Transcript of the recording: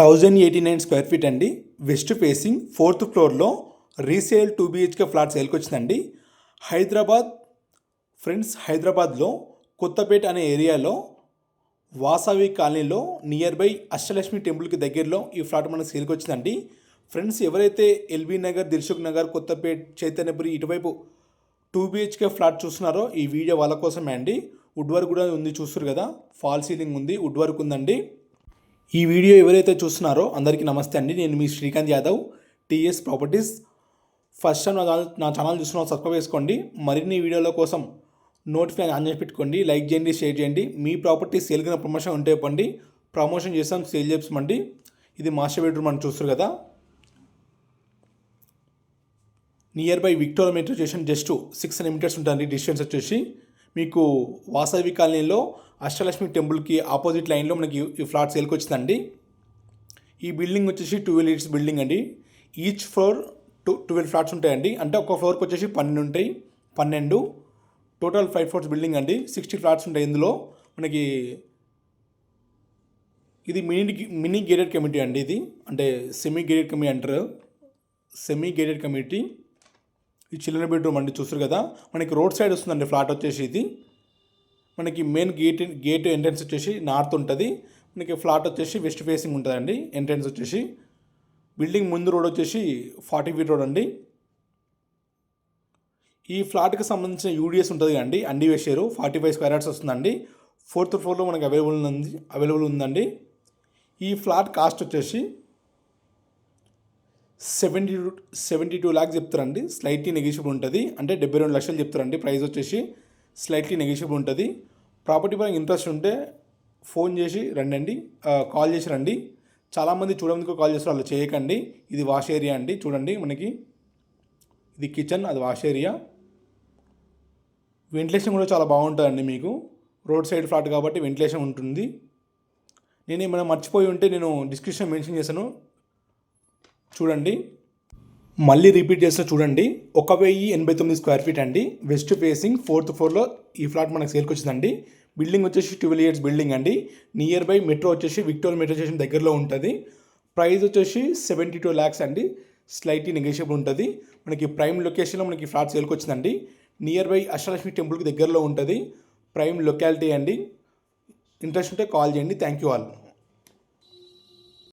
Thousand eighty nine square feet అండి. West facing fourth ఫ్లోర్లో resale two BHK flat సేల్కి వచ్చిందండి. హైదరాబాద్ ఫ్రెండ్స్ హైదరాబాద్లో కొత్తపేట అనే ఏరియాలో వాసవి కాలనీలో నియర్ బై అష్టలక్ష్మి టెంపుల్కి దగ్గరలో ఈ ఫ్లాట్ మనకు సేల్కి వచ్చిందండి. ఫ్రెండ్స్ ఎవరైతే ఎల్బీ నగర్ దిల్సుఖ్ నగర్ కొత్తపేట్ చైతన్యపురి ఇటువైపు టూ బీహెచ్కే ఫ్లాట్ చూస్తున్నారో ఈ వీడియో వాళ్ళ కోసమే అండి. వుడ్ వర్క్ కూడా ఉంది చూస్తారు కదా. ఫాల్ సీలింగ్ ఉంది వుడ్ వర్క్ ఉందండి. ఈ వీడియో ఎవరైతే చూస్తున్నారో అందరికీ నమస్తే అండి. నేను మీ Srikanth Yadav TS properties. First time నా ఛానల్ నా ఛానల్ చూస్తున్న సబ్స్క్రైబ్ చేసుకోండి. మరిన్ని వీడియోల కోసం నోటిఫికేషన్ ఆన్ చేసి పెట్టుకోండి. లైక్ చేయండి షేర్ చేయండి. మీ ప్రాపర్టీ సేల్ కింద ప్రమోషన్ ఉంటే ఇవ్వండి ప్రమోషన్ చేస్తాం సేల్ చేసామండి ఇది మాస్టర్ బెడ్రూమ్ అని చూస్తారు కదా. Near by Victoria metro station just six hundred metres ఉంటుంది డిస్టెన్స్ వచ్చేసి. మీకు వాసవి కాలనీలో అష్టలక్ష్మి టెంపుల్కి ఆపోజిట్ లైన్లో మనకి ఈ ఫ్లాట్ సేల్కి వచ్చిందండి. ఈ బిల్డింగ్ వచ్చేసి ట్వెల్వ్ ఇయర్స్ బిల్డింగ్ అండి. Each floor two twelve flats ఉంటాయండి. అంటే ఒక ఫ్లోర్కి వచ్చేసి పన్నెండు ఉంటాయి. పన్నెండు. టోటల్ ఫైవ్ ఫ్లోర్స్ బిల్డింగ్ అండి. సిక్స్టీ ఫ్లాట్స్ ఉంటాయి ఇందులో. మనకి ఇది మినీ మినీ గేటెడ్ కమిటీ అండి ఇది. అంటే సెమీ గేటెడ్ కమిటీ అంటారు. Semi gated committee. ఈ చిల్డ్రన్ బెడ్రూమ్ అండి చూస్తారు కదా? మనకి రోడ్ సైడ్ వస్తుందండి ఫ్లాట్ వచ్చేసి ఇది. మనకి మెయిన్ గేట్ గేట్ ఎంట్రన్స్ వచ్చేసి నార్త్ ఉంటుంది. మనకి ఫ్లాట్ వచ్చేసి వెస్ట్ ఫేసింగ్ ఉంటుందండి ఎంట్రన్స్ వచ్చేసి. బిల్డింగ్ ముందు రోడ్ వచ్చేసి ఫార్టీ ఫీట్ రోడ్ అండి. ఈ ఫ్లాట్కి సంబంధించిన యూడిఎస్ ఉంటుంది అండి అండి వేసారు ఫార్టీ ఫైవ్ స్క్వేర్ యార్డ్స్ వస్తుందండి. ఫోర్త్ ఫ్లోర్లో మనకి అవైలబుల్ ఉంది అవైలబుల్ ఉందండి. ఈ ఫ్లాట్ కాస్ట్ వచ్చేసి seventy two seventy two lakhs చెప్తారండి. స్లైట్లీ నెగిషియబుల్ ఉంటుంది. అంటే డెబ్బై రెండు లక్షలు చెప్తారండి. ప్రైస్ వచ్చేసి స్లైట్లీ నెగిషియబుల్ ఉంటుంది. ప్రాపర్టీ పరంగా ఇంట్రెస్ట్ ఉంటే ఫోన్ చేసి రండి కాల్ చేసి రండి. చాలామంది చూడడానికి కాల్ చేస్తారు. అలా చేయకండి. ఇది వాష్ ఏరియా అండి. చూడండి మనకి. ఇది కిచెన్ అది వాష్ ఏరియా వెంటిలేషన్ కూడా చాలా బాగుంటుందండి మీకు. రోడ్ సైడ్ ఫ్లాట్ కాబట్టి వెంటిలేషన్ ఉంటుంది. నేను ఏమైనా మర్చిపోయి ఉంటే నేను డిస్క్రిప్షన్ మెన్షన్ చేశాను. చూడండి. మళ్ళీ రిపీట్ చేస్తే చూడండి. ఒక వెయ్యి ఎనభై తొమ్మిది స్క్వేర్ ఫీట్ అండి. వెస్ట్ ఫేసింగ్ ఫోర్త్ ఫ్లోర్లో ఈ ఫ్లాట్ మనకు సేల్కి వచ్చిందండి. బిల్డింగ్ వచ్చేసి ట్వెల్వ్ ఇయర్స్ బిల్డింగ్ అండి. నియర్ బై మెట్రో వచ్చేసి విక్టోరియా మెట్రో స్టేషన్ దగ్గరలో ఉంటుంది. ప్రైస్ వచ్చేసి సెవెంటీ టూ ల్యాక్స్ అండి. స్లైట్లీ నెగోషియబుల్ ఉంటుంది. మనకి ప్రైమ్ లొకేషన్లో మనకి ఫ్లాట్ సేల్కి వచ్చిందండి. నియర్ బై అష్టలక్ష్మి టెంపుల్కి దగ్గరలో ఉంటుంది. ప్రైమ్ లొకాలిటీ అండి. ఇంట్రెస్ట్ ఉంటే కాల్ చేయండి. Thank you all.